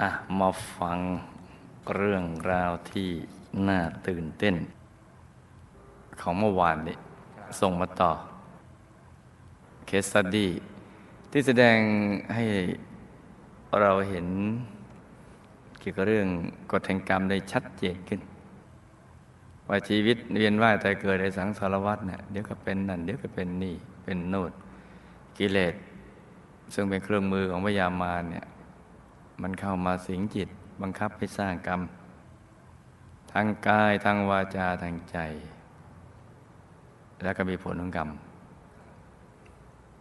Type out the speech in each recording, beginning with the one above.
อะมาฟังเรื่องราวที่น่าตื่นเต้น ของเมื่อวานนี้ส่งมาต่อ เคสตัดดี้ที่แสดงให้เราเห็นเกี่ยวกับเรื่องกฎแห่งกรรมได้ชัดเจนขึ้น ว่าชีวิตเวียนว่ายแต่เกิดในสังสารวัฏเนี่ยเดี๋ยวก็เป็นนั่นเดี๋ยวก็เป็นนี่เป็นโนดกิเลสซึ่งเป็นเครื่องมือของพยามารเนี่ย มันเข้ามาสิงจิตบังคับให้สร้างกรรม ทางกายทางวาจาทางใจ แล้วก็มีผลของกรรม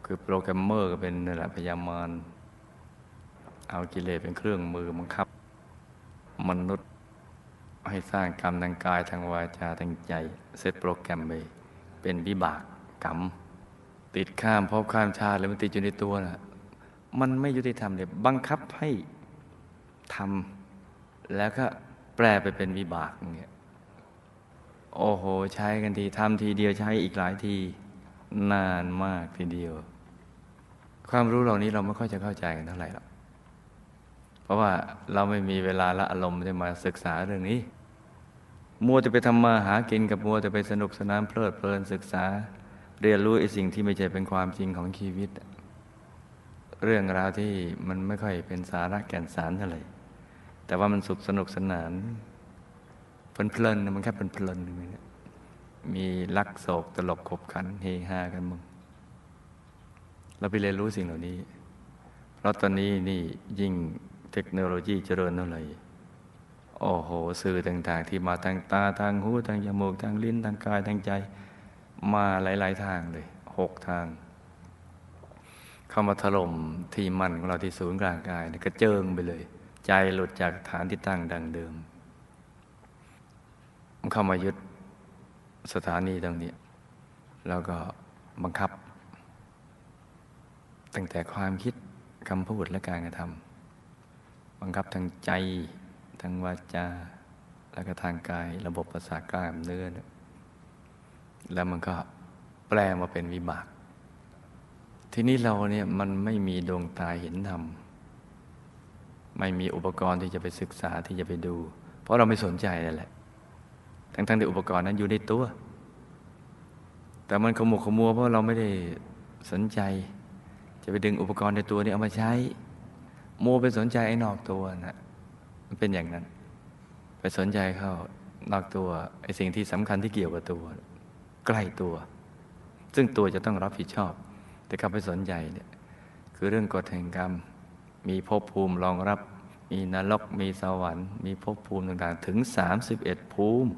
คือโปรแกรมเมอร์ก็เป็นนั่แหละพยามารเอากิเลสเป็นเครื่องมือบังคับ มนุษย์ให้สร้างกรรมทางกายทางวาจาทางใจ เซตโปรแกรมไปเป็นวิบากกรรม ติดข้ามภพข้ามชาติแล้วมันติดอยู่ในตัวน่ะมันไม่ยุติธรรมเลยบังคับให้ ทำแล้วก็แปลไปเป็นวิบากอย่างเงี้ยโอ้โห ใช้กันทีทำทีเดียวใช้อีกหลายที นานมากทีเดียว ความรู้เหล่านี้เราไม่ค่อยจะเข้าใจกันเท่าไหร่หรอกเพราะว่าเราไม่มีเวลาละอารมณ์จะมาศึกษาเรื่องนี้ มัวจะไปทำมาหากินกับมัวจะไปสนุกสนานเพลิดเพลินศึกษา เรียนรู้ไอ้สิ่งที่ไม่ใช่เป็นความจริงของชีวิต เรื่องราวที่มันไม่ค่อยเป็นสาระแก่นสารเท่าไหร่ แต่ว่ามันสุขสนุกสนานเพลินๆมันแค่เพลินๆมีลักโศกตลกขบขันเฮฮากันมึง เราไปเรียนรู้สิ่งเหล่านี้ เพราะตอนนี้นี่ยิ่งเทคโนโลยีเจริญเท่าไหร่โอ้โหสื่อต่าง ๆ ที่มาทางตาทางหูทางจมูกทางลิ้นทางกายทางใจ มาหลาย ๆ ทางเลยหกทาง เข้ามาถล่มที่มันของเราที่ศูนย์กลางกายกระเจิงไปเลย ใจหลุดจากฐานที่ตั้งดังเดิม มันเข้ามายึดสถานีตรงนี้ แล้วก็บังคับ ตั้งแต่ความคิดคำพูดและการกระทำบังคับทางใจทางวาจาแล้วก็ทางกายระบบประสาทกล้ามเนื้อ แล้วมันก็แปลมาเป็นวิบาก ทีนี้เราเนี่ยมันไม่มีดวงตาเห็นธรรม ไม่มีอุปกรณ์ที่จะไปศึกษาที่จะไปดู เพราะเราไม่สนใจนั่นแหละ ทั้งๆที่อุปกรณ์นั้นอยู่ในตัว แต่มันขมุกขมัวเพราะเราไม่ได้สนใจ จะไปดึงอุปกรณ์ในตัวนี้เอามาใช้มัวไปสนใจไอ้นอกตัวนะมันเป็นอย่างนั้น ไปสนใจเข้านอกตัวไอ้สิ่งที่สำคัญที่เกี่ยวกับตัว ใกล้ตัว ซึ่งตัวจะต้องรับผิดชอบ แต่กลับไปสนใจเนี่ยคือเรื่องกฎแห่งกรรม มีภพภูมิรองรับ มีนรก มีสวรรค์ มีภพภูมิต่างๆ ถึง 31 ภูมิ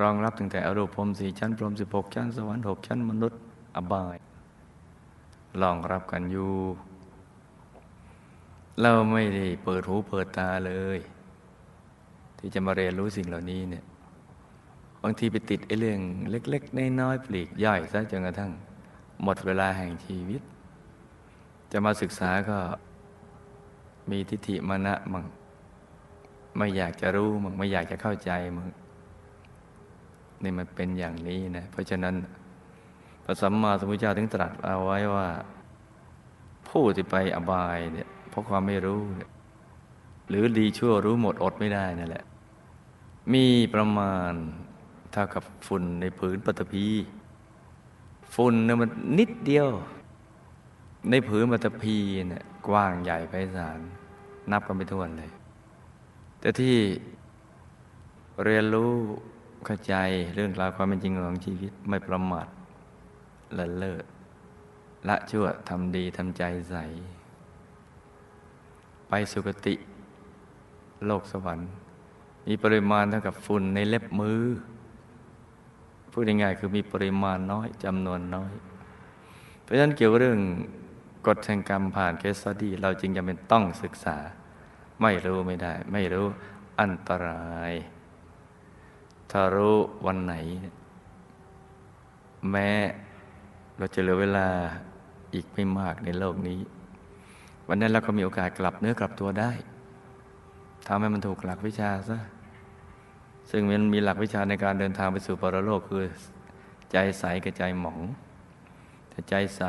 รองรับตั้งแต่อรูปพรมสี่ชั้นพรมสิบหกชั้น สวรรค์หกชั้นมนุษย์ อบายรองรับกันอยู่ เราไม่ได้เปิดหูเปิดตาเลย ที่จะมาเรียนรู้สิ่งเหล่านี้เนี่ยบางทีไปติดไอ้เรื่องเล็ก ๆ น้อยๆปลีกย่อยซะจนกระทั่ง หมดเวลาแห่งชีวิต จะมาศึกษาก็มีทิฏฐิมณะมั่งไม่อยากจะรู้มั่งไม่อยากจะเข้าใจมั่งนี่มันเป็นอย่างนี้นะเพราะฉะนั้นพระสัมมาสัมพุทธเจ้าถึงตรัสเอาไว้ว่า ผู้ที่ไปอบายเนี่ยเพราะความไม่รู้ หรือดีชั่วรู้หมดอดไม่ได้นั่นแหละ มีประมาณเท่ากับฝุ่นในผืนปฐพีฝุ่นเนี่ยมันนิดเดียว ในผืนปฐพีเนี่ยกว้างใหญ่ไพศาลนับกันไม่ถ้วนเลย แต่ที่เรียนรู้เข้าใจเรื่องราวความเป็นจริงของชีวิตไม่ประมาทละเลิศละชั่วทำดีทำใจใส ไปสุคติ โลกสวรรค์ มีปริมาณเท่ากับฝุ่นในเล็บมือพูดง่ายๆคือมีปริมาณน้อยจำนวนน้อย เพราะฉะนั้นเกี่ยวกับเรื่อง กฎแห่งกรรมผ่านเคสดีเราจึงจำเป็นต้องศึกษา ไม่รู้ไม่ได้ ไม่รู้อันตราย ถ้ารู้วันไหน แม้เราจะเหลือเวลาอีกไม่มากในโลกนี้ วันนั้นเราก็มีโอกาสกลับเนื้อกลับตัวได้ทำให้มันถูกหลักวิชาซะซึ่งมันมีหลักวิชาในการเดินทางไปสู่ปรโลกคือ ใจใสกับใจหมองถ้าใจใส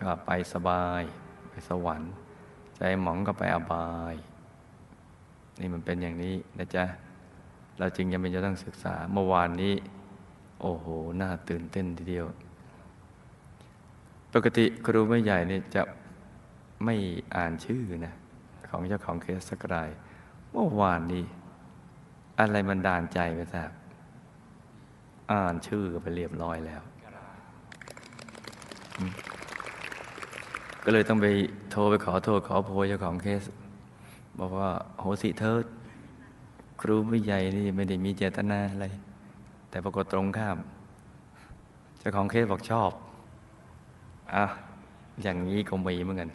ก็ไปสบาย ไปสวรรค์ ใจหมองก็ไปอบาย นี่มันเป็นอย่างนี้นะจ๊ะ เราจึงยังเป็นจะต้องศึกษาเมื่อวานนี้ โอ้โห น่าตื่นเต้นทีเดียว ปกติครูไม่ใหญ่เนี่ยจะไม่อ่านชื่อนะ ของเจ้าของเคสสักรายเมื่อวานนี้อะไรมันดานใจไปทราบอ่านชื่อไปเรียบร้อยแล้ว ก็เลยต้องไปโทรไปขอโทษขอโพยเจ้าของเคส บอกว่าโหสิเทิดครูผู้ใหญ่นี่ไม่ได้มีเจตนาอะไร แต่ปรากฏตรงข้ามเจ้าของเคสบอกชอบอะอย่างนี้ก็มีเหมือนกัน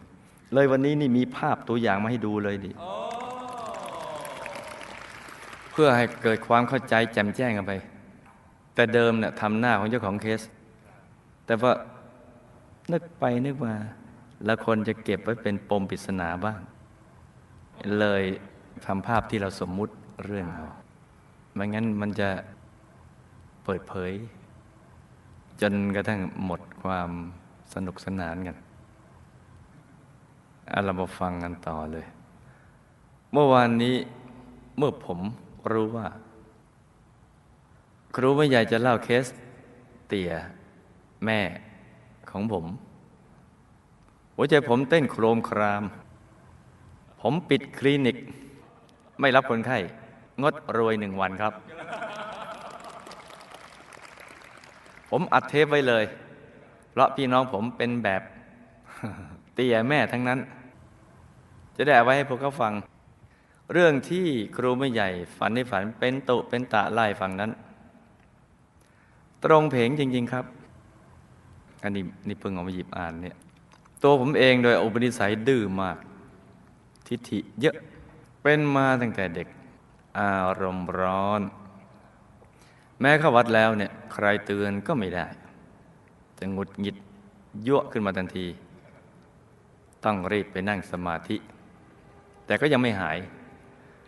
เลยวันนี้นี่มีภาพตัวอย่างมาให้ดูเลยดิเพื่อให้เกิดความเข้าใจแจ่มแจ้งกันไป แต่เดิมเนี่ยทำหน้าของเจ้าของเคส แต่ว่านึกไปนึกมา แล้วคนจะเก็บไว้เป็นปมปริศนาบ้าง เลยทำภาพที่เราสมมุติเรื่องเอาไม่งั้นมันจะเปิดเผย จนกระทั่งหมดความสนุกสนานกันเอาเรามาฟังกันต่อเลย เมื่อวานนี้เมื่อผมรู้ว่า ครูไม่ใหญ่จะเล่าเคสเตี่ยแม่ของผม หัวใจผมเต้นโครมคราม ผมปิดคลินิก ไม่รับคนไข้ งดรวยหนึ่งวันครับ ผมอัดเทปไว้เลย เพราะพี่น้องผมเป็นแบบเตี่ยแม่ทั้งนั้น จะได้เอาไว้ให้พวกเขาฟัง เรื่องที่ครูไม่ใหญ่ ฝันในฝันเป็นตุเป็นตะไล่ฟังนั้น ตรงเพงจริง ๆ ครับ อันนี้นี่เพิ่งเอามาหยิบอ่านเนี่ย ตัวผมเองโดยอุปนิสัยดื้อมาก ทิฐิเยอะเป็นมาตั้งแต่เด็กอารมณ์ร้อน แม้เข้าวัดแล้วเนี่ยใครเตือนก็ไม่ได้ จะหงุดหงิดยั่วขึ้นมาทันที ต้องรีบไปนั่งสมาธิ แต่ก็ยังไม่หาย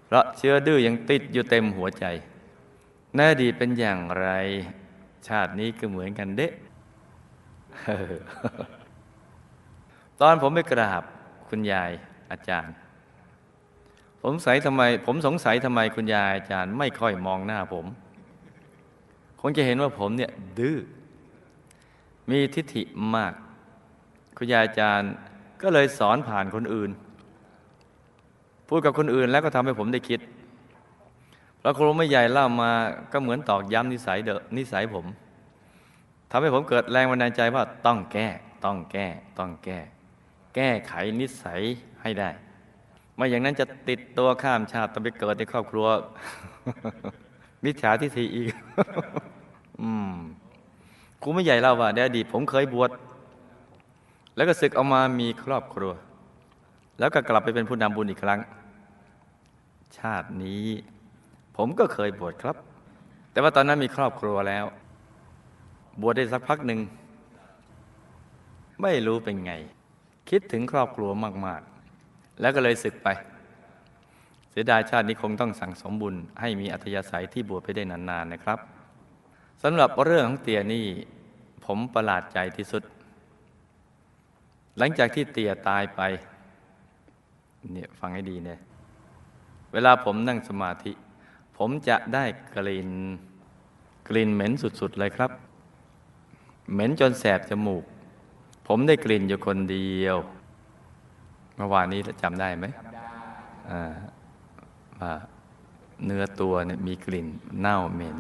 เพราะเชื้อดื้อยังติดอยู่เต็มหัวใจแน่ดีเป็นอย่างไร ชาตินี้ก็เหมือนกันเด้ ตอนผมไปกราบคุณยายอาจารย์ ผมสงสัยทำไม ผมสงสัยทำไมคุณยายอาจารย์ ไม่ค่อยมองหน้าผม คงจะเห็นว่าผมเนี่ยดื้อมีทิฏฐิมาก คุณยายอาจารย์ก็เลยสอนผ่านคนอื่น พูดกับคนอื่นแล้วก็ทำให้ผมได้คิดเพราะครูไม่ใหญ่เล่ามาก็เหมือนตอกย้ำนิสัยเดอนิสัยผมทำให้ผมเกิดแรงบันดาลใจว่าต้องแก้ ต้องแก้ ต้องแก้ แก้ไขนิสัยให้ได้ ไม่อย่างนั้นจะติดตัวข้ามชาติต้องไปเกิดในครอบครัว มิจฉาทิฏฐิอีก อืมครูไม่ใหญ่เล่าว่าในอดีตผมเคยบวชแล้วก็ศึกออกมามีครอบครัว แล้วก็กลับไปเป็นผู้นำบุญอีกครั้ง ชาตินี้ ผมก็เคยบวชครับ แต่ว่าตอนนั้นมีครอบครัวแล้ว บวชได้สักพักหนึ่ง ไม่รู้เป็นไง คิดถึงครอบครัวมาก ๆ แล้วก็เลยศึกไป เสียดายชาตินี้คงต้องสั่งสมบุญให้มีอัธยาศัยที่บวชไปได้นานๆนะครับสำหรับเรื่องของเตียนี่ ผมประหลาดใจที่สุด หลังจากที่เตียตายไปเนี่ยฟังให้ดีเนี่ยเวลาผมนั่งสมาธิ ผมจะได้กลิ่นกลิ่นเหม็นสุด ๆ เลยครับ เหม็นจนแสบจมูก ผมได้กลิ่นอยู่คนเดียว เมื่อวานนี้จำได้ไหมว่าเนื้อตัวเนี่ยมีกลิ่นเน่าเหม็น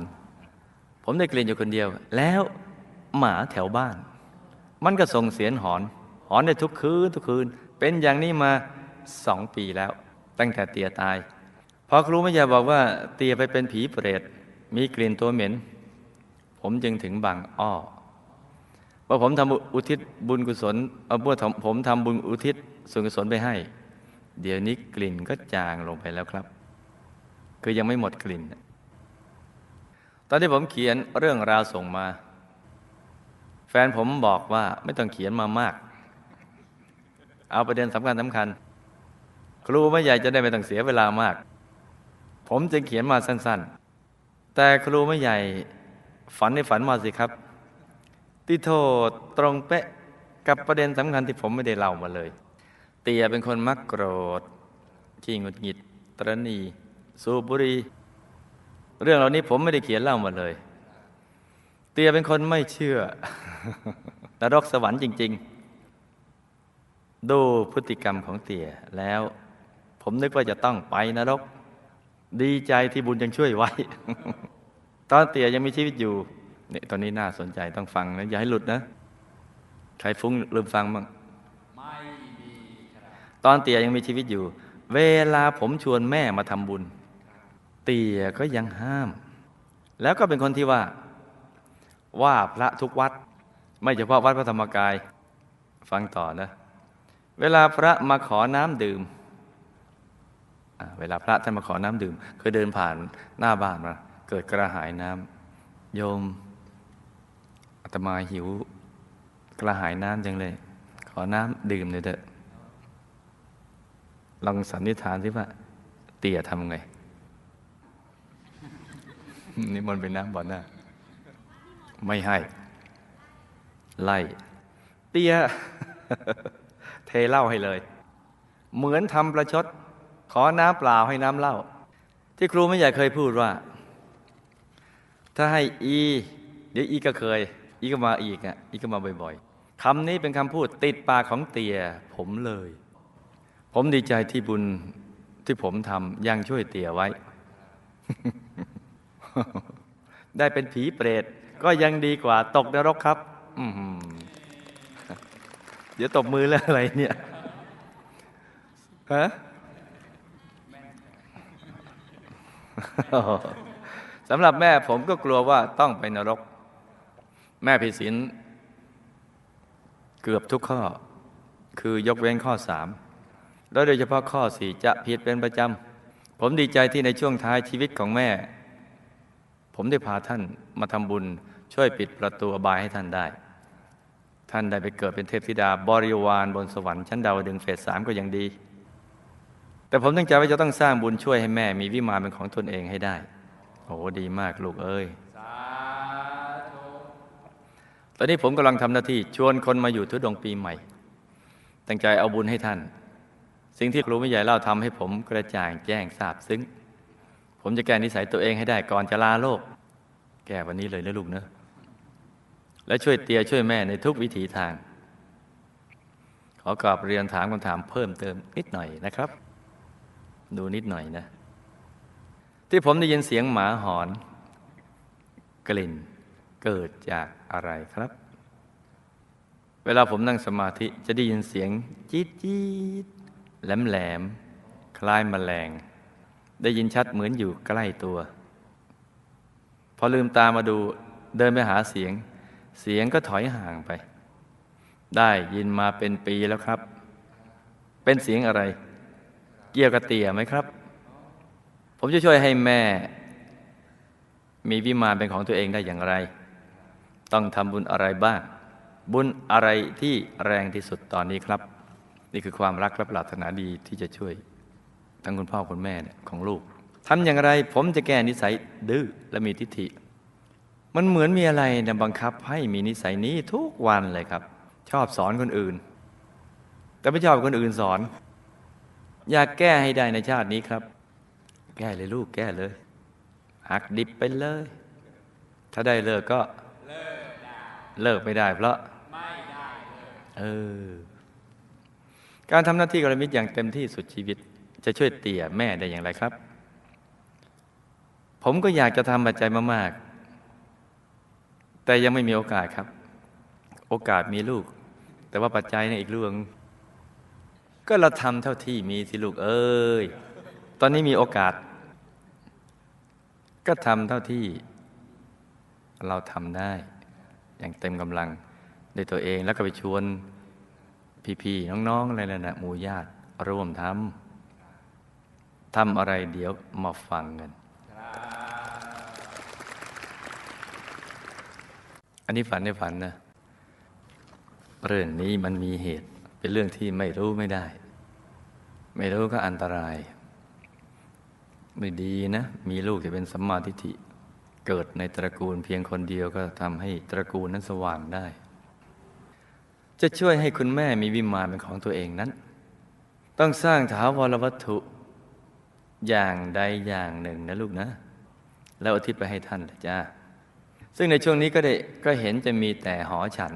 ผมได้กลิ่นอยู่คนเดียว แล้วหมาแถวบ้าน มันก็ส่งเสียงหอน หอนได้ทุกคืนทุกคืน เป็นอย่างนี้มาสองปีแล้ว ตั้งแต่เตียตายพอครูไม่ยาบอกว่า เตียไปเป็นผีเปรตมีกลิ่นตัวเหม็น ผมจึงถึงบางอ้อ ว่าผมทำอุทิศบุญกุศลเอาเมื่อผมทำบุญอุทิศส่วนกุศลไปให้ เดี๋ยวนี้กลิ่นก็จางลงไปแล้วครับ คือยังไม่หมดกลิ่น ตอนที่ผมเขียนเรื่องราวส่งมา แฟนผมบอกว่าไม่ต้องเขียนมามาก เอาประเด็นสำคัญสำคัญ ครูไม่ใหญ่จะได้ไม่ต้องเสียเวลามาก ผมจึงเขียนมาสั้น ๆ แต่ครูไม่ใหญ่ฝันในฝันมาสิครับ ที่โทตรงเป๊ะกับประเด็นสำคัญที่ผมไม่ได้เล่ามาเลย เตียเป็นคนมักโกรธขี้งุดหงิด ตรณี สูบบุหรี เรื่องเหล่านี้ผมไม่ได้เขียนเล่ามาเลย เตียเป็นคนไม่เชื่อนรกสวรรค์จริง ๆ ดูพฤติกรรมของเตียแล้วผมนึกว่าจะต้องไปนรก ดีใจที่บุญยังช่วยไว้ ตอนเตียยังมีชีวิตอยู่ เนี่ยตอนนี้น่าสนใจต้องฟังนะอย่าให้หลุดนะ ใครฟุ้งลืมฟังบ้างตอนเตียยังมีชีวิตอยู่ เวลาผมชวนแม่มาทำบุญ เตียก็ยังห้าม แล้วก็เป็นคนที่ว่า ว่าพระทุกวัด ไม่เฉพาะวัดพระธรรมกาย ฟังต่อนะ เวลาพระมาขอน้ำดื่มเวลาพระท่านมาขอน้ำดื่มเคยเดินผ่านหน้าบ้านมา เกิดกระหายน้ำโยม ตมาหิว กระหายน้ำจังเลย ขอน้ำดื่มหน่อยเถอะลองสันนิษฐานสิว่า เตี่ยทำไงนี่มันเป็นน้ำบ่อหน้าไม่ให้ ไล่ เตี้ย เทเหล้าให้เลย เหมือนทำประชด ขอน้ำเปล่าให้น้ำเหล้าที่ครูไม่ใหญ่เคยพูดว่า ถ้าให้อี เดี๋ยวอีก็เคย อีก็มาอีกอะอีก็มาบ่อยๆคำนี้เป็นคำพูดติดปากของเตียผมเลย ผมดีใจที่บุญที่ผมทำยังช่วยเตียไว้ ได้เป็นผีเปรตก็ยังดีกว่า ตกนรกครับอือหือเดี๋ยวตบมือแล้วอะไรเนี่ยฮะสำหรับแม่ผมก็กลัวว่าต้องไปนรก แม่ผิดศีลเกือบทุกข้อ คือยกเว้นข้อสามแล้วโดยเฉพาะข้อสี่จะผิดเป็นประจำ ผมดีใจที่ในช่วงท้ายชีวิตของแม่ ผมได้พาท่านมาทำบุญช่วยปิดประตูอบายให้ท่านได้ ท่านได้ไปเกิดเป็นเทพธิดาบริวารบนสวรรค์ชั้นดาวดึงเฟสสามก็ยังดี แต่ผมตั้งใจว่าจะต้องสร้างบุญช่วยให้แม่มีวิมานเป็นของตนเองให้ได้ โอ้ดีมากลูกเอ้ย ต อนนี้ผมกำลังทำหน้าที่ชวนคนมาอยู่ทุดงปีใหม่ ตั้งใจเอาบุญให้ท่าน สิ่งที่ครูไม่ใหญ่เล่าทำให้ผมกระจ่างแจ้งทราบซึ้ง ผมจะแก้นิสัยตัวเองให้ได้ก่อนจะลาโลก แก้วันนี้เลยนะลูกเนอะและช่วยเตียช่วยแม่ในทุกวิถีทาง ขอกราบเรียนถามคำถามเพิ่มเติมนิดหน่อยนะครับ ดูนิดหน่อยนะ ที่ผมได้ยินเสียงหมาหอน กลิ่น เกิดจากอะไรครับ เวลาผมนั่งสมาธิจะได้ยินเสียงจี๊ดจี๊ดแหลมแหลมคล้ายมแมลง ได้ยินชัดเหมือนอยู่ใกล้ตัว พอลืมตามาดูเดินไปหาเสียง เสียงก็ถอยห่างไป ได้ยินมาเป็นปีแล้วครับ เป็นเสียงอะไร เกี่ยวกับเตี่ยไหมครับ ผมจะช่วยให้แม่ มีวิมานเป็นของตัวเองได้อย่างไร ต้องทำบุญอะไรบ้าง บุญอะไรที่แรงที่สุดตอนนี้ครับ นี่คือความรักและปรารถนาดีที่จะช่วย ทั้งคุณพ่อคุณแม่เนี่ยของลูกทำอย่างไรผมจะแก้นิสัยดื้อและมีทิฏฐิ มันเหมือนมีอะไรนะบังคับให้มีนิสัยนี้ทุกวันเลยครับ ชอบสอนคนอื่น แต่ไม่ชอบคนอื่นสอน อยากแก้ให้ได้ในชาตินี้ครับ แก้เลยลูกแก้เลยหักดิบไปเลย ถ้าได้เลิกก็ เลิกไม่ได้ เพราะเออการทำหน้าที่กรมิตรอย่างเต็มที่สุดชีวิต จะช่วยเตี่ยแม่ได้อย่างไรครับ ผมก็อยากจะทำปัจจัยมากๆ แต่ยังไม่มีโอกาสครับ โอกาสมีลูก แต่ว่าปัจจัยเนี่ยอีกเรื่อง ก็เราทำเท่าที่มีสิลูกเอ้ยตอนนี้มีโอกาส ก็ทำเท่าที่ เราทำได้ อย่างเต็มกำลังด้วยตัวเองแล้วก็ไปชวนพี่ๆน้องๆอะไรนั่นนะหมู่ญาติร่วมทำทำอะไรเดี๋ยวมาฟังกัน อันนี้ฝันในฝันนะเรื่องนี้มันมีเหตุเป็นเรื่องที่ไม่รู้ไม่ได้ ไม่รู้ก็อันตราย ไม่ดีนะ มีลูกจะเป็นสัมมาทิฏฐิ เกิดในตระกูลเพียงคนเดียวก็ทำให้ตระกูลนั้นสว่างได้ จะช่วยให้คุณแม่มีวิมานเป็นของตัวเองนั้น ต้องสร้างถาวรวัตถุอย่างใดอย่างหนึ่งนะลูกนะ แล้วอุทิศไปให้ท่านละจ้าซึ่งในช่วงนี้ก็ได้ก็เห็นจะมีแต่หอฉัน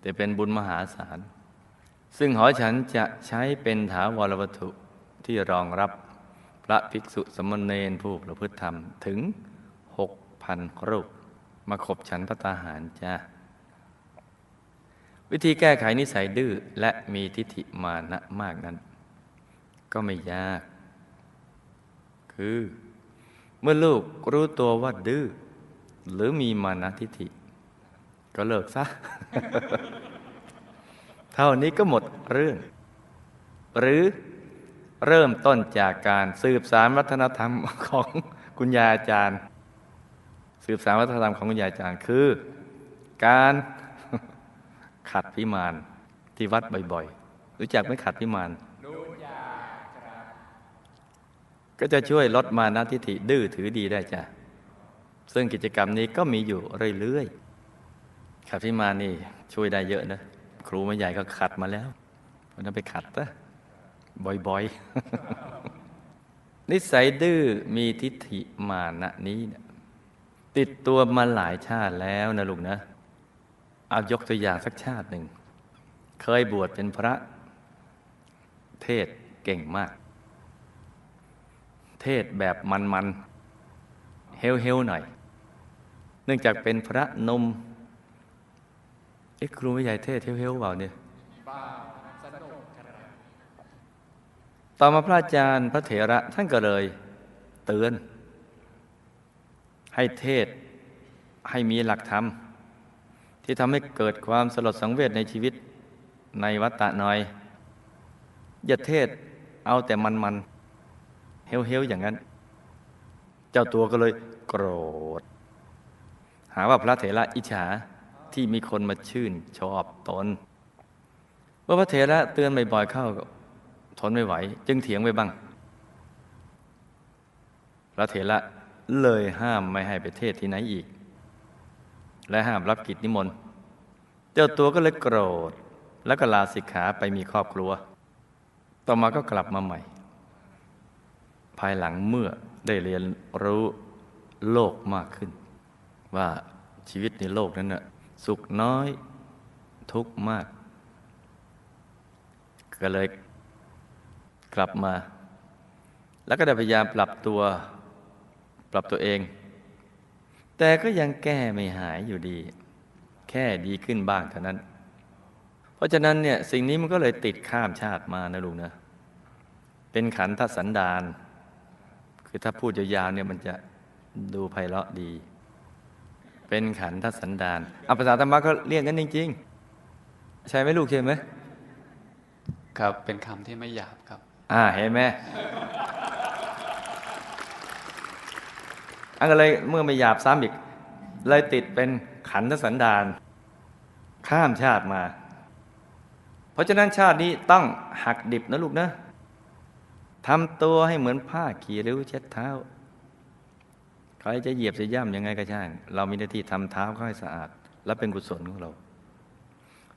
แต่เป็นบุญมหาศาล ซึ่งหอฉันจะใช้เป็นถาวรวัตถุที่รองรับพระภิกษุสมณเณรผู้ประพฤติธรรมถึง พันรูป มาขบฉันพระตาหารจ้าวิธีแก้ไขนิสัยดื้อและมีทิฏฐิมานะมากนั้น ก็ไม่ยาก คือ เมื่อลูกรู้ตัวว่าดื้อหรือมีมานะทิฏฐิ ก็เลิกซะ เท่านี้ก็หมดเรื่อง หรือเริ่มต้นจากการสืบสารวัฒนธรรมของคุณยาอาจารย์ สืบสารวัฒนธรรมของคุณยายอาจารย์คือ การขัดพิมานที่วัดบ่อยๆ รู้จักไหมขัดพิมานก็จะช่วยลดมานะทิฏฐิดื้อถือดีได้จ้ะ ซึ่งกิจกรรมนี้ก็มีอยู่เรื่อยๆขัดพิมานนี่ช่วยได้เยอะนะ ครูไม่ใหญ่ก็ขัดมาแล้วเพราะนั้นไปขัดนะบ่อยๆ นิสัยดื้อมีทิฏฐิมานะนี้เนี่ย ติดตัวมาหลายชาติแล้วนะลูกนะเอายกตัวอย่างสักชาติหนึ่ง เคยบวชเป็นพระ เทศเก่งมาก เทศแบบมันๆเฮลๆหน่อย เนื่องจากเป็นพระนมเอ๊ะครูไม่ใหญ่เทศเฮลๆเปล่าเนี่ยต่อมาพระอาจารย์พระเถระท่านก็เลย เตือน ให้เทศให้มีหลักธรรม ที่ทำให้เกิดความสลดสังเวชในชีวิตในวัฏฏะน่อย อย่าเทศเอาแต่มันมันๆเฮลเฮลอย่างนั้น เจ้าตัวก็เลยโกรธ หาว่าพระเถระอิจฉาที่มีคนมาชื่นชอบตนเมื่อพระเถระเตือนบ่อยๆเข้าทนไม่ไหว จึงเถียงไปบ้าง พระเถระ เลยห้ามไม่ให้ไปเทศที่ไหนอีก และห้ามรับกิจนิมนต์เจ้าตัวก็เลยโกรธ แล้วก็ลาสิกขาไปมีครอบครัว ต่อมาก็กลับมาใหม่ ภายหลังเมื่อได้เรียนรู้โลกมากขึ้น ว่าชีวิตในโลกนั้นน่ะสุขน้อยทุกข์มาก ก็เลยกลับมา แล้วก็ได้พยายามปรับตัว ปรับตัวเอง แต่ก็ยังแก้ไม่หายอยู่ดี แค่ดีขึ้นบ้างเท่านั้น เพราะฉะนั้นเนี่ยสิ่งนี้มันก็เลยติดข้ามชาติมานะลุงนะเป็นขันธสันดาน คือถ้าพูดยาวๆเนี่ยมันจะดูไพเราะดี เป็นขันธสันดานอัภาษาธรรมะก็เรียกกันจริง ๆ ใช่ไหมลูกใช่ไหมครับเป็นคำที่ไม่หยาบครับ อ่าเห็นไหม อันก็เลยเมื่อไม่หยาบซ้ำอีก เลยติดเป็นขันธสันดานข้ามชาติมา เพราะฉะนั้นชาตินี้ต้องหักดิบนะลูกนะทำตัวให้เหมือนผ้าขี่ริ้วเช็ดเท้าใครจะเหยียบจะย่ำยังไงก็ช่าง เรามีหน้าที่ทำเท้าให้สะอาด และเป็นกุศลของเรา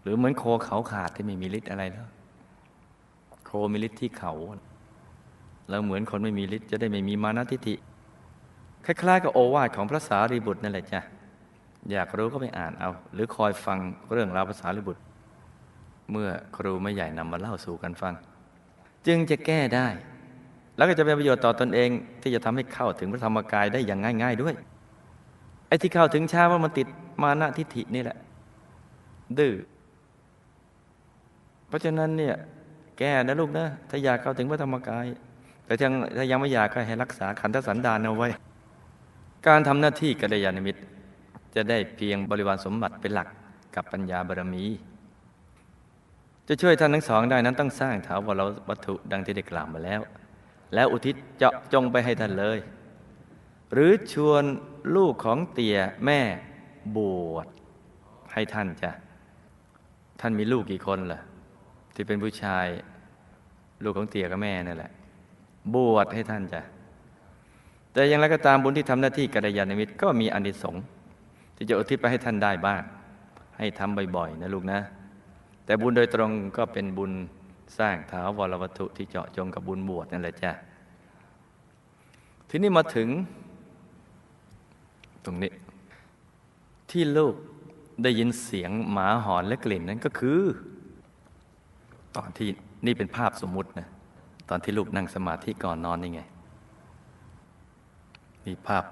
หรือเหมือนโคเขาขาดที่ไม่มีฤทธิ์อะไรแล้ว โคมีฤทธิ์ที่เขาแล้วเหมือนคนไม่มีฤทธิ์จะได้ไม่มีมานะทิฏฐิ คล้ายๆกับโอวาทของพระสารีบุตรนั่นแหละจ้ะอยากรู้ก็ไปอ่านเอา หรือคอยฟังเรื่องราวภาษาลิบุตร เมื่อครูไม่ใหญ่นำมาเล่าสู่กันฟัง จึงจะแก้ได้ แล้วก็จะเป็นประโยชน์ต่อตอนเอง ที่จะทำให้เข้าถึงพระธรรมกายได้อย่างง่าย ๆด้วย ไอ้ที่เข้าถึงช้าว่ามันติดมานะทิฐินี่แหละ ดื้อเพราะฉะนั้นเนี่ยแก้นะลูกนะถ้าอยากเข้าถึงพระธรรมกาย แต่ถ้าถ้ายังไม่อยากก็ให้รักษาขันธสันดานเอาไว้ การทำหน้าที่กัลยาณมิตร จะได้เพียงบริวารสมบัติเป็นหลักกับปัญญาบารมี จะช่วยท่านทั้งสองได้นั้นต้องสร้างถาวรวัตถุดังที่ได้กล่าวมาแล้ว แล้วอุทิศเจาะจงไปให้ท่านเลย หรือชวนลูกของเตี่ยแม่บวชให้ท่านจ้ะท่านมีลูกกี่คนล่ะ ที่เป็นผู้ชาย ลูกของเตี่ยกับแม่นั่นแหละ บวชให้ท่านจ้ะ แต่อย่างไรก็ตามบุญที่ทำหน้าที่กัลยาณมิตรก็มีอนิสงส์ที่จะอุทิศไปให้ท่านได้บ้าง ให้ทำบ่อยๆนะลูกนะ แต่บุญโดยตรงก็เป็นบุญสร้างถาวรวัตถุที่เจาะจงกับบุญบวชนั่นแหละจ้ะทีนี้มาถึง ตรงนี้ ที่ลูกได้ยินเสียงหมาหอนและกลิ่นนั้นก็คือ ตอนที่นี่เป็นภาพสมมุตินะตอนที่ลูกนั่งสมาธิก่อนนอนนี่ไง นี่ภาพ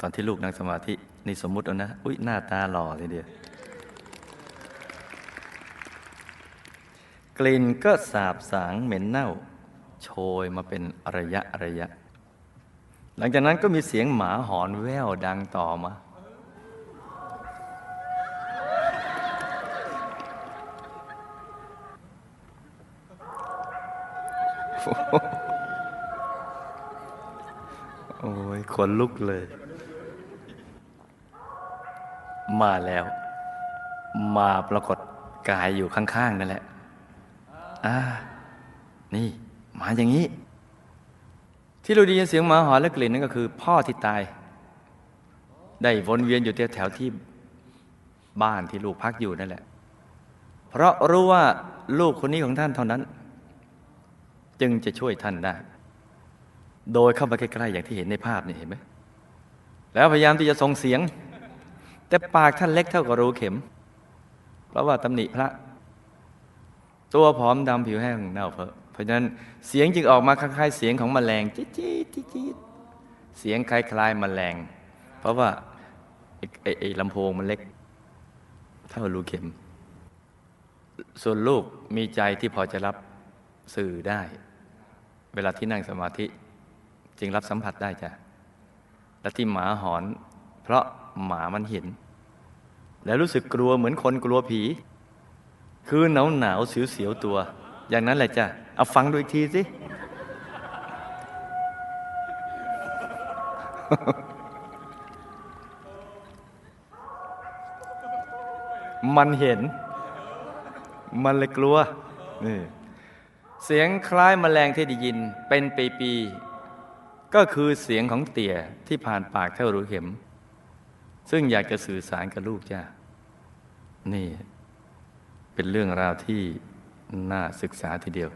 ตอนที่ลูกนั่งสมาธินี่สมมุติเอานะ อุ้ยหน้าตาหล่อเลยเดียว กลิ่นก็สาบสางเหม็นเน่า โชยมาเป็นระยะระยะ หลังจากนั้นก็มีเสียงหมาหอนแว่วดังต่อมา โอ้ ยขนลุกเลย มาแล้ว มาปรากฏกายอยู่ข้าง ๆ นั่นแหละ อ่า นี่มาอย่างนี้ ที่เราได้ยินเสียงหมาหอนและกลิ่นนั่นก็คือ พ่อที่ตาย ได้วนเวียนอยู่แถวๆที่บ้านที่ลูกพักอยู่นั่นแหละ เพราะรู้ว่าลูกคนนี้ของท่านเท่านั้น จึงจะช่วยท่านได้ โดยเข้าไปใกล้ๆอย่างที่เห็นในภาพนี่เห็นไหมแล้วพยายามที่จะส่งเสียง แต่ปากท่านเล็กเท่ากับรูเข็ม เพราะว่าตำหนิพระ ตัวผอมดำผิวแห้งเน่าเฟอะเพราะฉะนั้นเสียงจึงออกมาคล้ายๆเสียงของแมลงจี๊ดจี๊ดจี๊ดเสียงคล้ายๆแมลง เพราะว่าไอ้ลำโพงมันเล็ก เท่ารูเข็ม ส่วนลูกมีใจที่พอจะรับสื่อได้ เวลาที่นั่งสมาธิ จึงรับสัมผัสได้จ้ะและที่หมาหอน เพราะหมามันเห็น แล้วรู้สึกกลัวเหมือนคนกลัวผี คือหนาวหนาวเสียวเสียวๆตัว อย่างนั้นแหละจ้ะเอาฟังดูอีกทีสิมันเห็น มันเลยกลัวนี่เสียงคล้ายแมลงที่ได้ยินเป็นปีๆ ก็คือเสียงของเตี่ยที่ผ่านปากเท่ารูเข็ม ซึ่งอยากจะสื่อสารกับลูกจ้านี่ เป็นเรื่องราวที่น่าศึกษาทีเดียว